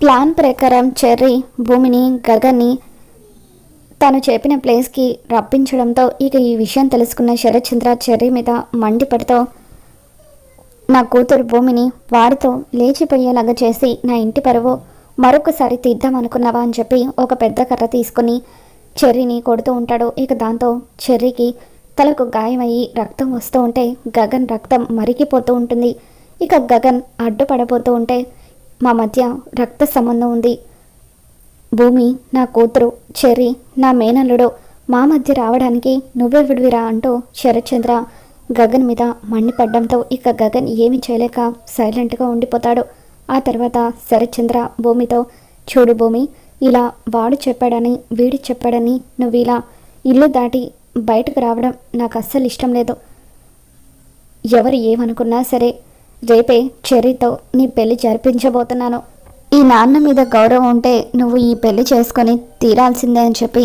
Plan ప్రకారం cherry భూమిని గగన్ని తను చెప్పిన ప్లేస్కి రప్పించడంతో ఇక ఈ విషయం తెలుసుకున్న శరత్చంద్ర చెర్రీ మీద మండిపడితో నా కూతురు భూమిని వారితో లేచిపోయేలాగా చేసి నా ఇంటి పరువు మరొకసారి తీద్దాం అనుకున్నావా అని చెప్పి ఒక పెద్ద కర్ర తీసుకుని చెర్రీని కొడుతూ ఉంటాడు. ఇక దాంతో చెర్రీకి తలకు గాయమయ్యి రక్తం వస్తూ ఉంటే గగన్ రక్తం మరిగిపోతూ ఉంటుంది. ఇక గగన్ అడ్డుపడబోతూ ఉంటే మా మధ్య రక్త సంబంధం ఉంది. భూమి నా కూతురు చెర్రీ నా మేనల్లుడు మా మధ్య రావడానికి నువ్వే విడివిరా అంటూ శరత్చంద్ర గగన్ మీద మండిపడ్డంతో ఇక గగన్ ఏమి చేయలేక సైలెంట్గా ఉండిపోతాడు. ఆ తర్వాత శరత్చంద్ర భూమితో చూడు భూమి ఇలా వాడు చెప్పాడని వీడు చెప్పాడని నువ్వు ఇలా ఇల్లు దాటి బయటకు రావడం నాకు అస్సలు ఇష్టం లేదు. ఎవరు ఏమనుకున్నా సరే రేపే చెర్రీతో నీ పెళ్ళి జరిపించబోతున్నాను. ఈ నాన్న మీద గౌరవం ఉంటే నువ్వు ఈ పెళ్ళి చేసుకొని తీరాల్సిందే అని చెప్పి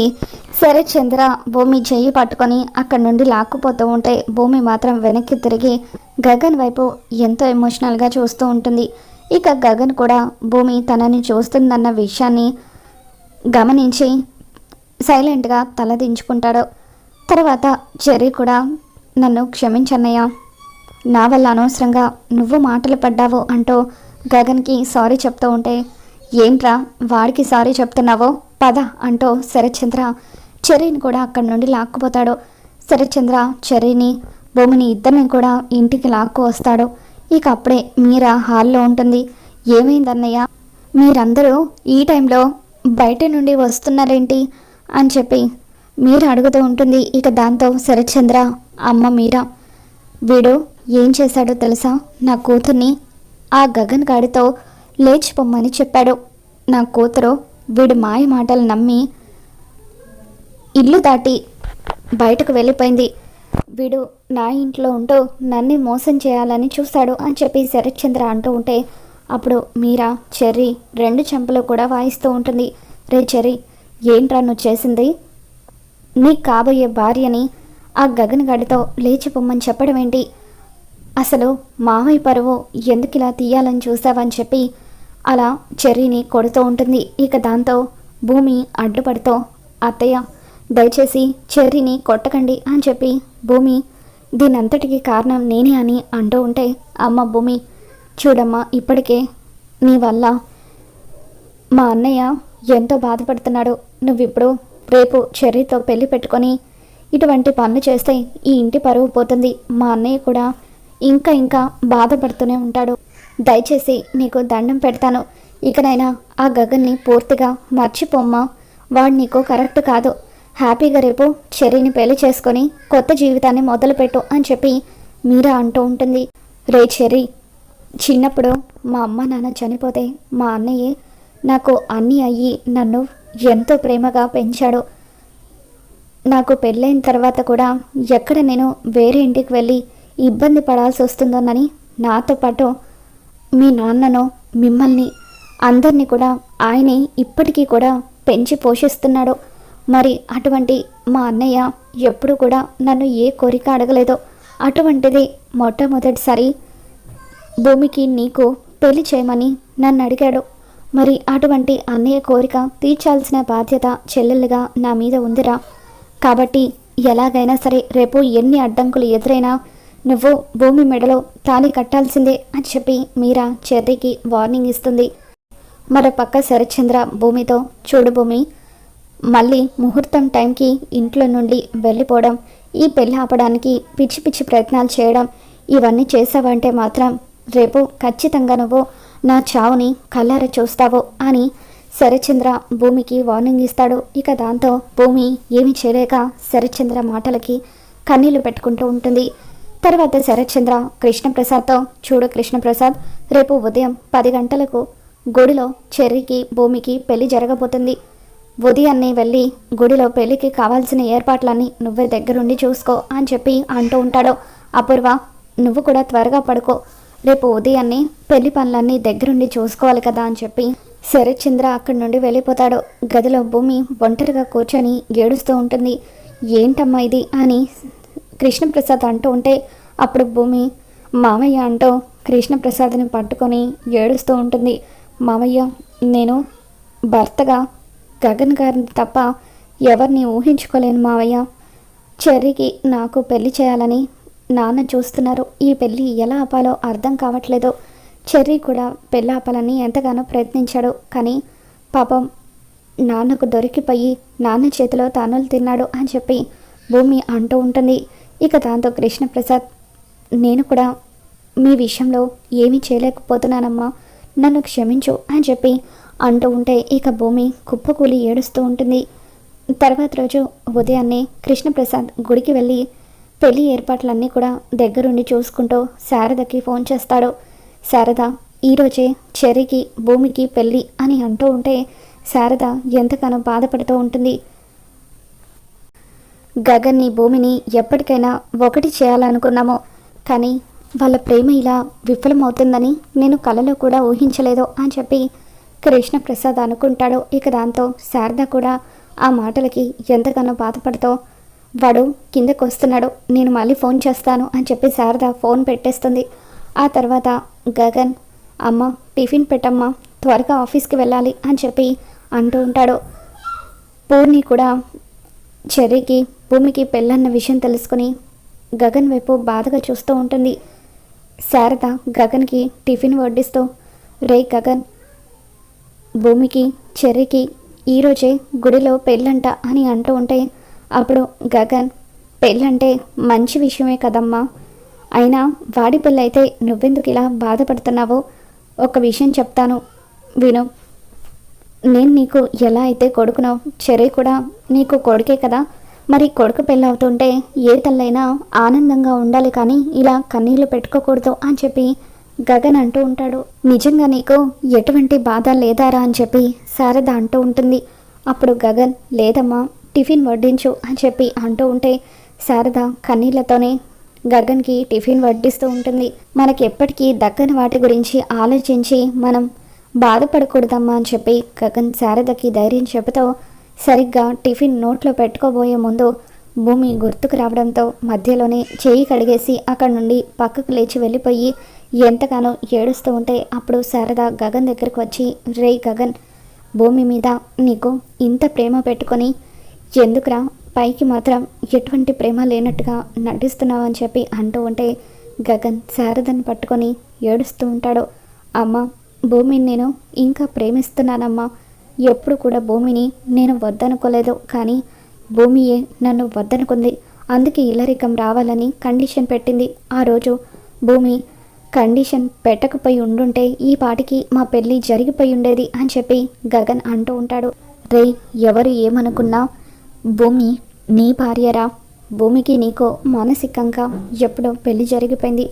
సరే చంద్ర భూమి చెయ్యి పట్టుకొని అక్కడి నుండి లాక్కుపోతూ ఉంటే భూమి మాత్రం వెనక్కి తిరిగి గగన్ వైపు ఎంతో ఎమోషనల్గా చూస్తూ ఉంటుంది. ఇక గగన్ కూడా భూమి తనని చూస్తుందన్న విషయాన్ని గమనించి సైలెంట్గా తలదించుకుంటాడు. తర్వాత చెర్రీ కూడా నన్ను క్షమించన్నయ్య. నా వల్ల అనవసరంగా నువ్వు మాటలు పడ్డావు అంటూ గగన్కి సారీ చెప్తూ ఉంటే ఏంట్రా వాడికి సారీ చెప్తున్నావో? పద అంటూ శరత్చంద్ర చెర్రీని కూడా అక్కడి నుండి లాక్కుపోతాడు. శరత్చంద్ర చెర్రీని భూమిని ఇద్దరిని కూడా ఇంటికి లాక్కు వస్తాడు. ఇక అప్పుడే మీరా హాల్లో ఉంటుంది. ఏమైందన్నయ్య? మీరందరూ ఈ టైంలో బయట నుండి వస్తున్నారేంటి? అని చెప్పి మీరు అడుగుతూ ఉంటుంది. ఇక దాంతో శరత్చంద్ర అమ్మ మీరా వీడు ఏం చేశాడో తెలుసా? నా కూతుర్ని ఆ గగన్ గాడితో లేచిపోమ్మని చెప్పాడు. నా కూతురు వీడి మాయ మాటలు నమ్మి ఇల్లు దాటి బయటకు వెళ్ళిపోయింది. వీడు నా ఇంట్లో ఉంటూ నన్ను మోసం చేయాలని చూశాడు అని చెప్పి శరత్చంద్ర అంటూ ఉంటే అప్పుడు మీరా చెర్రీ రెండు చెంపలు కూడా వాయిస్తూ ఉంటుంది. రే చెర్రీ ఏంట్రా నువ్వు చేసింది? నీకు కాబోయే భార్యని ఆ గగన్ గడితో లేచిపోమ్మని చెప్పడం ఏంటి అసలు మామయ్య పరువు ఎందుకు ఇలా తీయాలని చూసావని చెప్పి అలా చెర్రీని కొడుతూ ఉంటుంది. ఇక దాంతో భూమి అడ్డుపడుతో అత్తయ్య దయచేసి చెర్రీని కొట్టకండి అని చెప్పి భూమి దీనంతటికి కారణం నేనే అని అంటూ ఉంటే అమ్మ భూమి చూడమ్మా ఇప్పటికే నీ వల్ల మా అన్నయ్య ఎంతో బాధపడుతున్నాడు. నువ్విప్పుడు రేపు చెర్రీతో పెళ్ళి పెట్టుకొని ఇటువంటి పనులు చేస్తే ఈ ఇంటి పరువు పోతుంది. మా అన్నయ్య కూడా ఇంకా ఇంకా బాధపడుతూనే ఉంటాడు. దయచేసి నీకు దండం పెడతాను. ఇకనైనా ఆ గగన్ని పూర్తిగా మర్చిపోమ్మా. వాడు నీకు కరెక్ట్ కాదు. హ్యాపీగా రేపు చెర్రీని పెళ్ళి చేసుకొని కొత్త జీవితాన్ని మొదలుపెట్టు అని చెప్పి మీరా అంటూ ఉంటుంది. రే చెర్రీ చిన్నప్పుడు మా అమ్మ నాన్న చనిపోతే మా అన్నయ్య నాకు అన్నీ అయ్యి నన్ను ఎంతో ప్రేమగా పెంచాడు. నాకు పెళ్ళైన తర్వాత కూడా ఎక్కడ నేను వేరే ఇంటికి వెళ్ళి ఇబ్బంది పడాల్సి వస్తుందోనని నాతో పాటు మీ నాన్నను మిమ్మల్ని అందరినీ కూడా ఆయనే ఇప్పటికీ కూడా పెంచి పోషిస్తున్నాడు. మరి అటువంటి మా అన్నయ్య ఎప్పుడు కూడా నన్ను ఏ కోరిక అడగలేదో అటువంటిది మొట్టమొదటిసారి భూమికి నీకు పెళ్ళి చేయమని నన్ను అడిగాడు. మరి అటువంటి అన్నయ్య కోరిక తీర్చాల్సిన బాధ్యత చెల్లెలుగా నా మీద ఉందిరా. కాబట్టి ఎలాగైనా సరే రేపు ఎన్ని అడ్డంకులు ఎదురైనా నువ్వు భూమి మెడలో తాళి కట్టాల్సిందే అని చెప్పి మీరా చెర్రీకి వార్నింగ్ ఇస్తుంది. మరోపక్క శరచంద్ర భూమితో చూడు భూమి మళ్ళీ ముహూర్తం టైంకి ఇంట్లో నుండి వెళ్ళిపోవడం ఈ పెళ్ళి ఆపడానికి పిచ్చి పిచ్చి ప్రయత్నాలు చేయడం ఇవన్నీ చేసావంటే మాత్రం రేపు ఖచ్చితంగా నువ్వు నా చావుని కల్లార చూస్తావు అని శరచంద్ర భూమికి వార్నింగ్ ఇస్తాడు. ఇక దాంతో భూమి ఏమీ చేయలేక శరచంద్ర మాటలకి కన్నీళ్ళు పెట్టుకుంటూ ఉంటుంది. తర్వాత శరత్చంద్ర కృష్ణప్రసాద్తో చూడు కృష్ణప్రసాద్ రేపు ఉదయం పది గంటలకు గుడిలో చెర్రికి భూమికి పెళ్ళి జరగబోతుంది. ఉదయాన్నే వెళ్ళి గుడిలో పెళ్ళికి కావాల్సిన ఏర్పాట్లన్నీ నువ్వే దగ్గరుండి చూసుకో అని చెప్పి అంటూ ఉంటాడు. అపూర్వ నువ్వు కూడా త్వరగా పడుకో. రేపు ఉదయాన్నే పెళ్ళి పనులన్నీ దగ్గరుండి చూసుకోవాలి కదా అని చెప్పి శరత్చంద్ర అక్కడి నుండి వెళ్ళిపోతాడు. గదిలో భూమి ఒంటరిగా కూర్చొని ఏడుస్తూ ఉంటుంది. ఏంటమ్మా ఇది అని కృష్ణప్రసాద్ అంటూ ఉంటే అప్పుడు భూమి మామయ్య అంటూ కృష్ణప్రసాద్ని పట్టుకొని ఏడుస్తూ ఉంటుంది. మామయ్య నేను భర్తగా గగన్ గారిని తప్ప ఎవరిని ఊహించుకోలేను మావయ్య చెర్రీకి నాకు పెళ్ళి చేయాలని నాన్న చూస్తున్నారు. ఈ పెళ్ళి ఎలా ఆపాలో అర్థం కావట్లేదు. చెర్రీ కూడా పెళ్ళి ఆపాలని ఎంతగానో ప్రయత్నించాడు. కానీ పాపం నాన్నకు దొరికిపోయి నాన్న చేతిలో తానులు తిన్నాడు అని చెప్పి భూమి అంటూ ఉంటుంది. ఇక దాంతో కృష్ణప్రసాద్ నేను కూడా మీ విషయంలో ఏమీ చేయలేకపోతున్నానమ్మా. నన్ను క్షమించు అని చెప్పి అంటూ ఉంటే ఇక భూమి కుప్పకూలి ఏడుస్తూ ఉంటుంది. తర్వాత రోజు ఉదయాన్నే కృష్ణప్రసాద్ గుడికి వెళ్ళి పెళ్ళి ఏర్పాట్లన్నీ కూడా దగ్గరుండి చూసుకుంటూ శారదకి ఫోన్ చేస్తాడు. శారద ఈరోజే చెరికి భూమికి పెళ్ళి అని అంటూ ఉంటే శారద ఎంతగానో బాధపడుతూ ఉంటుంది. గగన్ని భూమిని ఎప్పటికైనా ఒకటి చేయాలనుకున్నాము. కానీ వాళ్ళ ప్రేమ ఇలా విఫలమవుతుందని నేను కలలో కూడా ఊహించలేదు అని చెప్పి కృష్ణప్రసాద్ అనుకుంటాడు. ఇక దాంతో శారద కూడా ఆ మాటలకి ఎంతగానో బాధపడుతో వాడు కిందకు వస్తున్నాడు. నేను మళ్ళీ ఫోన్ చేస్తాను అని చెప్పి శారద ఫోన్ పెట్టేస్తుంది. ఆ తర్వాత గగన్ అమ్మ టిఫిన్ పెట్టమ్మా. త్వరగా ఆఫీస్కి వెళ్ళాలి అని చెప్పి అంటూ ఉంటాడు. పూర్ణి కూడా చెర్రీకి భూమికి పెళ్ళన్న విషయం తెలుసుకుని గగన్ వైపు బాధగా చూస్తూ ఉంటుంది. శారద గగన్కి టిఫిన్ వడ్డిస్తూ రే గగన్ భూమికి చెర్రీకి ఈరోజే గుడిలో పెళ్ళంట అని అంటూ ఉంటే అప్పుడు గగన్ పెళ్ళంటే మంచి విషయమే కదమ్మా. అయినా వాడి పెళ్ళైతే నువ్వెందుకు ఇలా బాధపడుతున్నావో? ఒక విషయం చెప్తాను. విను. నేను నీకు ఎలా అయితే కొడుకునో చెర్రీ కూడా నీకు కొడుకే కదా? మరి కొడుకు పెళ్ళవుతుంటే ఏ తల్లైనా ఆనందంగా ఉండాలి కానీ ఇలా కన్నీళ్ళు పెట్టుకోకూడదు అని చెప్పి గగన్ అంటూ ఉంటాడు. నిజంగా నీకు ఎటువంటి బాధ లేదారా అని చెప్పి శారద అంటూ ఉంటుంది. అప్పుడు గగన్ లేదమ్మా టిఫిన్ వడ్డించు అని చెప్పి అంటూ ఉంటే శారద కన్నీళ్ళతోనే గగన్కి టిఫిన్ వడ్డిస్తూ ఉంటుంది. మనకి ఎప్పటికీ దక్కని వాటి గురించి ఆలోచించి మనం బాధపడకూడదమ్మా అని చెప్పి గగన్ శారదకి ధైర్యం చెబుతూ సరిగ్గా టిఫిన్ నోట్లో పెట్టుకోబోయే ముందు భూమి గుర్తుకు రావడంతో మధ్యలోనే చేయి కడిగేసి అక్కడి నుండి పక్కకు లేచి వెళ్ళిపోయి ఎంతగానో ఏడుస్తూ ఉంటే అప్పుడు శారద గగన్ దగ్గరకు వచ్చి రే గగన్ భూమి మీద నీకు ఇంత ప్రేమ పెట్టుకొని ఎందుకురా పైకి మాత్రం ఎటువంటి ప్రేమ లేనట్టుగా నటిస్తున్నావు అని చెప్పి అంటూ ఉంటే గగన్ శారదను పట్టుకొని ఏడుస్తూ ఉంటాడు. అమ్మ భూమిని నేను ఇంకా ప్రేమిస్తున్నానమ్మా. ఎప్పుడు కూడా భూమిని నేను వద్దనుకోలేదు కానీ భూమియే నన్ను వద్దనుకుంది. అందుకే ఇల్లరికం రావాలని కండిషన్ పెట్టింది. ఆ రోజు భూమి కండిషన్ పెట్టకపోయి ఉండుంటే ఈ పాటికి మా పెళ్ళి జరిగిపోయి ఉండేది అని చెప్పి గగన్ అంటూ ఉంటాడు. రే ఎవరు ఏమనుకున్నా భూమి నీ భార్యరా? భూమికి నీకో మానసికంగా ఎప్పుడో పెళ్ళి జరిగిపోయింది.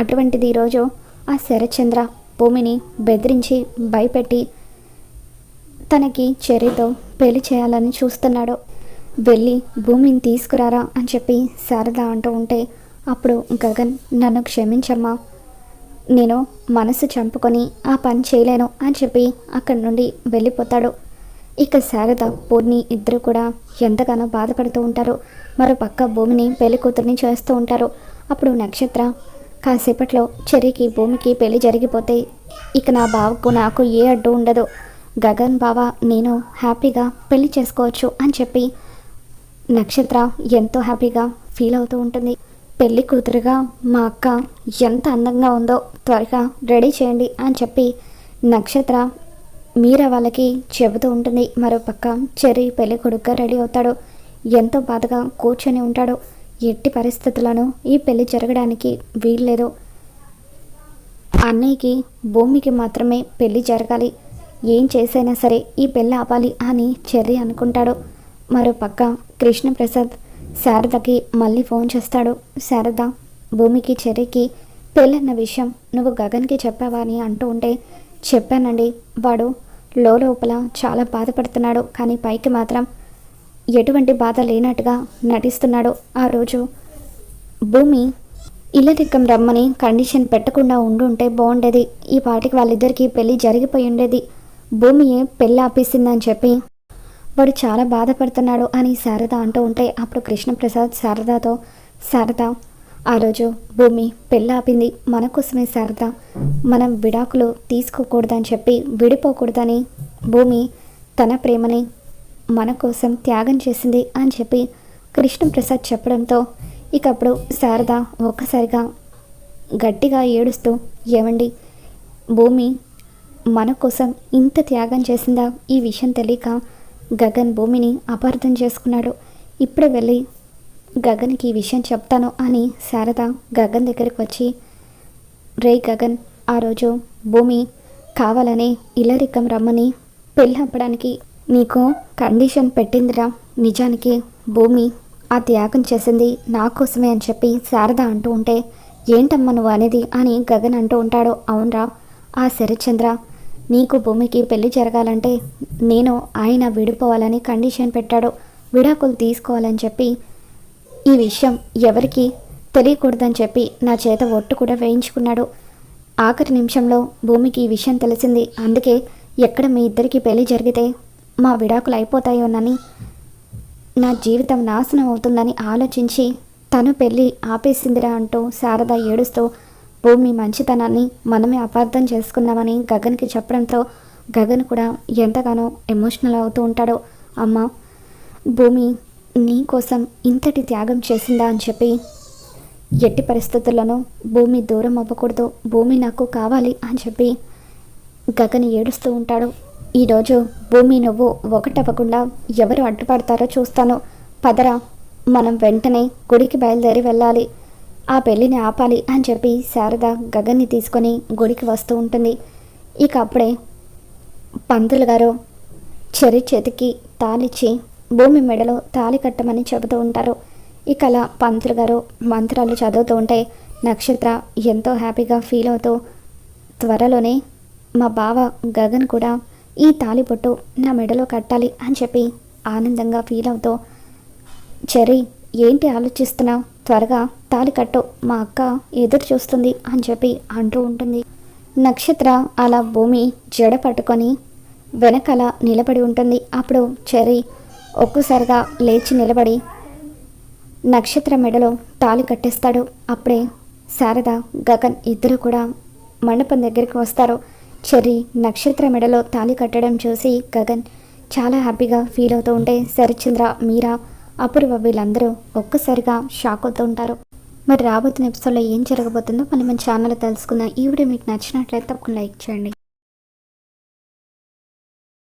అటువంటిది ఈరోజు ఆ శరచంద్ర భూమిని బెదిరించి భయపెట్టి తనకి చెర్రీతో పెళ్ళి చేయాలని చూస్తున్నాడు. వెళ్ళి భూమిని తీసుకురారా అని చెప్పి శారద అంటూ ఉంటే అప్పుడు గగన్ నన్ను క్షమించమ్మా. నేను మనసు చంపుకొని ఆ పని చేయలేను అని చెప్పి అక్కడి నుండి వెళ్ళిపోతాడు. ఇక శారద పూర్ణి ఇద్దరు కూడా ఎంతగానో బాధపడుతూ ఉంటారు. మరో పక్క భూమిని పెళ్ళి కూతుర్ని చేస్తూ ఉంటారు. అప్పుడు నక్షత్ర కాసేపట్లో చెర్రీకి భూమికి పెళ్ళి జరిగిపోతే ఇక నా బావకు నాకు ఏ అడ్డు ఉండదు. గగన్ బావ నేను హ్యాపీగా పెళ్ళి చేసుకోవచ్చు అని చెప్పి నక్షత్ర ఎంతో హ్యాపీగా ఫీల్ అవుతూ ఉంటుంది. పెళ్ళి కూతురుగా మా అక్క ఎంత అందంగా ఉందో త్వరగా రెడీ చేయండి అని చెప్పి నక్షత్ర మీరా వాళ్ళకి చెబుతూ ఉంటుంది. మరో పక్క పెళ్ళి కొడుకుగా రెడీ అవుతాడు. ఎంతో బాధగా కూర్చొని ఉంటాడు. ఎట్టి పరిస్థితులను ఈ పెళ్ళి జరగడానికి వీల్లేదు. అన్నయ్యకి భూమికి మాత్రమే పెళ్ళి జరగాలి. ఏం చేసైనా సరే ఈ పెళ్ళి ఆపాలి అని చెర్రి అనుకుంటాడు. మరో పక్క కృష్ణప్రసాద్ శారదకి మళ్ళీ ఫోన్ చేస్తాడు. శారద భూమికి చెర్రీకి పెళ్ళన్న విషయం నువ్వు గగన్కి చెప్పావా అని అంటూ ఉంటే చెప్పానండి. వాడు లోపల చాలా బాధపడుతున్నాడు. కానీ పైకి మాత్రం ఎటువంటి బాధ లేనట్టుగా నటిస్తున్నాడు. ఆ రోజు భూమి ఇల్లరికం రమ్మని కండిషన్ పెట్టకుండా ఉండుంటే బాగుండేది. ఈ పాటికి వాళ్ళిద్దరికీ పెళ్ళి జరిగిపోయి ఉండేది. భూమియే పెళ్ళి ఆపేసిందని చెప్పి వాడు చాలా బాధపడుతున్నాడు అని శారద అంటూ ఉంటే అప్పుడు కృష్ణప్రసాద్ శారదతో శారద ఆ రోజు భూమి పెళ్ళాపింది మన కోసమే శారద. మనం విడాకులు తీసుకోకూడదని చెప్పి విడిపోకూడదని భూమి తన ప్రేమని మన కోసం త్యాగం చేసింది అని చెప్పి కృష్ణప్రసాద్ చెప్పడంతో ఇకప్పుడు శారద ఒక్కసారిగా గట్టిగా ఏడుస్తూ ఏమండి భూమి మన కోసం ఇంత త్యాగం చేసిందా ఈ విషయం తెలియక గగన్ భూమిని అపార్థం చేసుకున్నాడు. ఇప్పుడే వెళ్ళి గగన్కి ఈ విషయం చెప్తాను అని శారద గగన్ దగ్గరికి వచ్చి రే గగన్ ఆ రోజు భూమి కావాలని ఇల్లరికం రమ్మని పెళ్ళి నీకు కండిషన్ పెట్టిందిరా. నిజానికి భూమి ఆ త్యాగం చేసింది నా కోసమే అని చెప్పి శారద అంటూ ఉంటే ఏంటమ్మా నువ్వు అనేది అని గగన్ అంటూ ఉంటాడు. అవునరా ఆ శరత్చంద్ర నీకు భూమికి పెళ్ళి జరగాలంటే నేను ఆయన విడిపోవాలని కండిషన్ పెట్టాడు. విడాకులు తీసుకోవాలని చెప్పి ఈ విషయం ఎవరికి తెలియకూడదని చెప్పి నా చేత ఒట్టు కూడా వేయించుకున్నాడు. ఆఖరి నిమిషంలో భూమికి ఈ విషయం తెలిసింది. అందుకే ఎక్కడ మీ ఇద్దరికి పెళ్ళి జరిగితే మా విడాకులు అయిపోతాయోనని నా జీవితం నాశనం అవుతుందని ఆలోచించి తను పెళ్ళి ఆపేసిందిరా అంటూ శారద ఏడుస్తూ భూమి మంచితనాన్ని మనమే అపార్థం చేసుకున్నామని గగన్కి చెప్పడంతో గగన్ కూడా ఎంతగానో ఎమోషనల్ అవుతూ ఉంటాడో. అమ్మ భూమి నీ కోసం ఇంతటి త్యాగం చేసిందా అని చెప్పి ఎట్టి పరిస్థితుల్లోనూ భూమి దూరం అవ్వకూడదు. భూమి నాకు కావాలి అని చెప్పి గగన్ ఏడుస్తూ ఉంటాడు. ఈరోజు భూమి నువ్వు ఒకటవ్వకుండా ఎవరు అడ్డుపడతారో చూస్తాను. పదరా మనం వెంటనే గుడికి బయలుదేరి వెళ్ళాలి. ఆ పెళ్ళిని ఆపాలి అని చెప్పి శారద గగన్ని తీసుకొని గుడికి వస్తూ ఉంటుంది. ఇక అప్పుడే పంతులు గారు చెరి చేతికి తాలిచ్చి భూమి మెడలో తాలి కట్టమని చెబుతూ ఉంటారు. ఇక అలా పంతులు గారు మంత్రాలు చదువుతూ ఉంటే నక్షత్ర ఎంతో హ్యాపీగా ఫీల్ అవుతూ త్వరలోనే మా బావ గగన్ కూడా ఈ తాలిపొట్టు నా మెడలో కట్టాలి అని చెప్పి ఆనందంగా ఫీల్ అవుతూ చెరి ఏంటి ఆలోచిస్తున్నావు? త్వరగా తాలి కట్టు మా అక్క ఎదురు చూస్తుంది అని చెప్పి అంటూ ఉంటుంది. నక్షత్ర అలా భూమి జడ పట్టుకొని వెనకాల నిలబడి ఉంటుంది. అప్పుడు చెర్రీ ఒక్కసారిగా లేచి నిలబడి నక్షత్ర మెడలో తాలి కట్టేస్తాడు. అప్పుడే శారద గగన్ ఇద్దరు కూడా మండపం దగ్గరికి వస్తారు. చెర్రీ నక్షత్ర మెడలో తాలి కట్టడం చూసి గగన్ చాలా హ్యాపీగా ఫీల్ అవుతూ ఉంటే శరత్చంద్ర మీరా అపూర్వ వీళ్ళందరూ ఒక్కసారిగా షాక్ అవుతూ ఉంటారు. మరి రాబోతున్న ఎపిసోడ్లో ఏం జరగబోతుందో మనం మన ఛానల్ తెలుసుకుందాం. ఈ వీడియో మీకు నచ్చినట్లయితే తప్పకుండా లైక్ చేయండి.